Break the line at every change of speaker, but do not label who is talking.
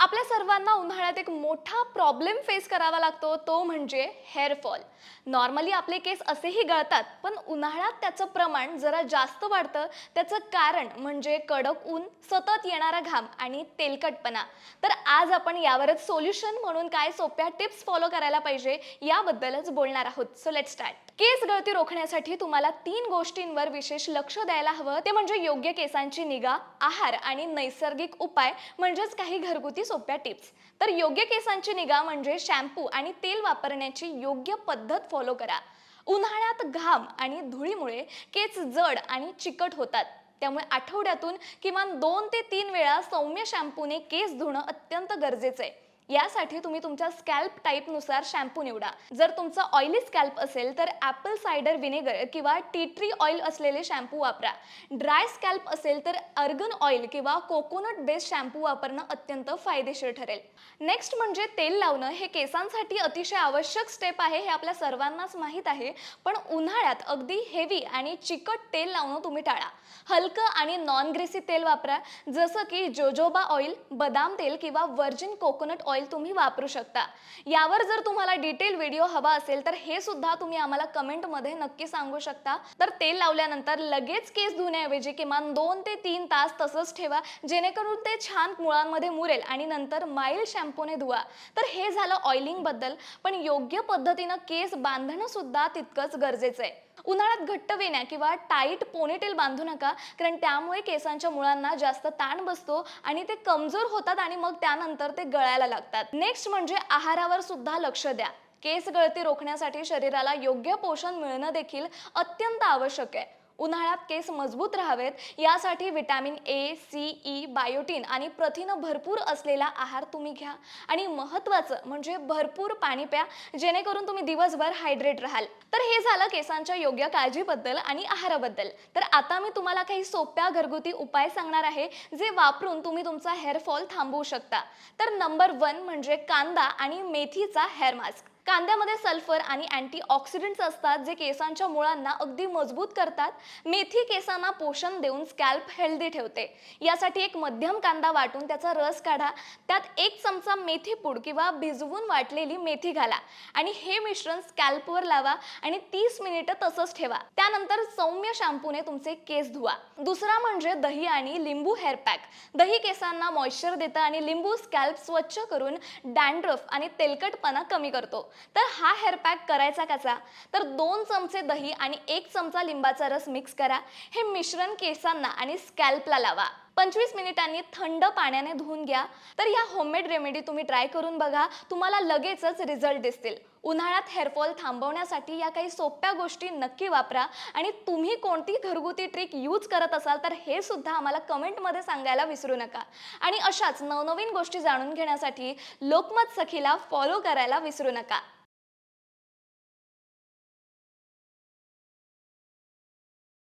आपल्या सर्वांना उन्हाळ्यात एक मोठा प्रॉब्लेम फेस करावा लागतो तो म्हणजे हेअरफॉल नॉर्मली आपले केस असेही गळतात पण उन्हाळ्यात त्याचं प्रमाण जरा जास्त वाढतं. त्याचं कारण म्हणजे कडक ऊन सतत येणारा घाम आणि तेलकटपणा. तर आज आपण यावरच सोल्युशन म्हणून काय सोप्या टिप्स फॉलो करायला पाहिजे याबद्दलच बोलणार आहोत. सो लेट स्टार्ट केस गळती रोखण्यासाठी तुम्हाला तीन गोष्टींवर विशेष लक्ष द्यायला हवं. ते म्हणजे योग्य केसांची निगा आहार आणि नैसर्गिक उपाय म्हणजेच काही घरगुती सोप्या टिप्स. तर योग्य केसांची निगा म्हणजे शॅम्पू आणि तेल वापरण्याची योग्य पद्धत फॉलो करा. उन्हाळ्यात घाम आणि धुळीमुळे केस जड आणि चिकट होतात. त्यामुळे आठवड्यातून किमान दोन ते तीन वेळा सौम्य शॅम्पूने केस धुणं अत्यंत गरजेचं आहे. यासाठी तुम्ही तुमच्या स्कॅल्प टाईपनुसार शॅम्पू निवडा. जर तुमचा ऑइली स्कॅल्प असेल तर ॲपल सायडर विनेगर किंवा टी ट्री ऑइल असलेले शॅम्पू वापरा. ड्राय स्कॅल्प असेल तर अर्गन ऑइल किंवा कोकोनट बेस्ड शॅम्पू वापरणं अत्यंत फायदेशीर ठरेल. नेक्स्ट म्हणजे तेल लावणं. हे केसांसाठी अतिशय आवश्यक स्टेप आहे हे आपल्या सर्वांनाच माहीत आहे. पण उन्हाळ्यात अगदी हेवी आणि चिकट तेल लावणं तुम्ही टाळा. हलकं आणि नॉन ग्रेसी तेल वापरा. जसं की जोजोबा ऑइल बदाम तेल किंवा व्हर्जिन कोकोनट ऑइल तुम्ही वापरू शकता. यावर जर तुम्हाला डिटेल व्हिडिओ हवा असेल तर हे सुद्धा तुम्ही आम्हाला कमेंटमध्ये नक्की सांगू शकता. तर तेल लावल्यानंतर लगेच केस धुण्याऐवजी किमान दोन ते तीन तास तसंच ठेवा. जेणेकरून ते छान मुळांमध्ये मुरेल आणि नंतर माइल्ड शॅम्पूने धुवा. तर हे झालं ऑइलिंगबद्दल. पण योग्य पद्धतीनं केस बांधणं सुद्धा तितकंच गरजेचं आहे. उन्हाळ्यात घट्ट वेण्या किंवा टाईट पोनीटेल बांधू नका कारण त्यामुळे केसांच्या मुळांना जास्त ताण बसतो आणि ते कमजोर होतात आणि मग त्यानंतर ते गळायला लागतात. नेक्स्ट म्हणजे आहारावर सुद्धा लक्ष द्या. केस गळती रोखण्यासाठी शरीराला योग्य पोषण मिळणं देखील अत्यंत आवश्यक आहे. उन्हाळ्यात केस मजबूत राहावेत यासाठी vitamin A C E biotin आणि प्रथिनं भरपूर असलेला आहार तुम्ही घ्या. आणि महत्त्वाचं म्हणजे भरपूर पाणी प्या जेणेकरून तुम्ही दिवसभर हायड्रेट राहाल. तर हे झालं केसांच्या योग्य काळजीबद्दल आणि आहाराबद्दल. तर आता मी तुम्हाला काही सोप्या घरगुती उपाय सांगणार आहे जे वापरून तुम्ही तुमचा हेअरफॉल थांबवू शकता. तर नंबर वन म्हणजे कांदा आणि मेथीचा हेअर मास्क. कांद्यामध्ये सल्फर आणि अँटीऑक्सिडंट्स असतात जे केसांच्या मुळांना अगदी मजबूत करतात. मेथी केसांना पोषण देऊन स्कॅल्प हेल्दी ठेवते. यासाठी एक मध्यम कांदा वाटून त्याचा रस काढा. त्यात एक चमचा मेथी पूड किंवा भिजवून वाटलेली मेथी घाला आणि हे मिश्रण स्कॅल्पवर लावा आणि तीस मिनिटं तसंच ठेवा. त्यानंतर सौम्य शॅम्पूने तुमचे केस धुवा. दुसरा म्हणजे दही आणि लिंबू हेअर पॅक. दही केसांना मॉइश्चर देतं आणि लिंबू स्कॅल्प स्वच्छ करून डँड्रफ आणि तेलकटपणा कमी करतो. तर हा हेअर पॅक करायचा कसा? तर दोन चमचे दही आणि एक चमचा लिंबाचा रस मिक्स करा. हे मिश्रण केसांना आणि स्कॅल्पला लावा. पंचवीस मिनिटांनी थंड पाण्याने धुवून घ्या. तर ह्या होममेड रेमेडी तुम्ही ट्राय करून बघा. तुम्हाला लगेचच रिझल्ट दिसतील. उन्हाळ्यात हेअरफॉल थांबवण्यासाठी या काही सोप्या गोष्टी नक्की वापरा. आणि तुम्ही कोणती घरगुती ट्रिक यूज करत असाल तर हे सुद्धा आम्हाला कमेंटमध्ये सांगायला विसरू नका. आणि अशाच नवनवीन गोष्टी जाणून घेण्यासाठी लोकमत सखीला फॉलो करायला विसरू नका.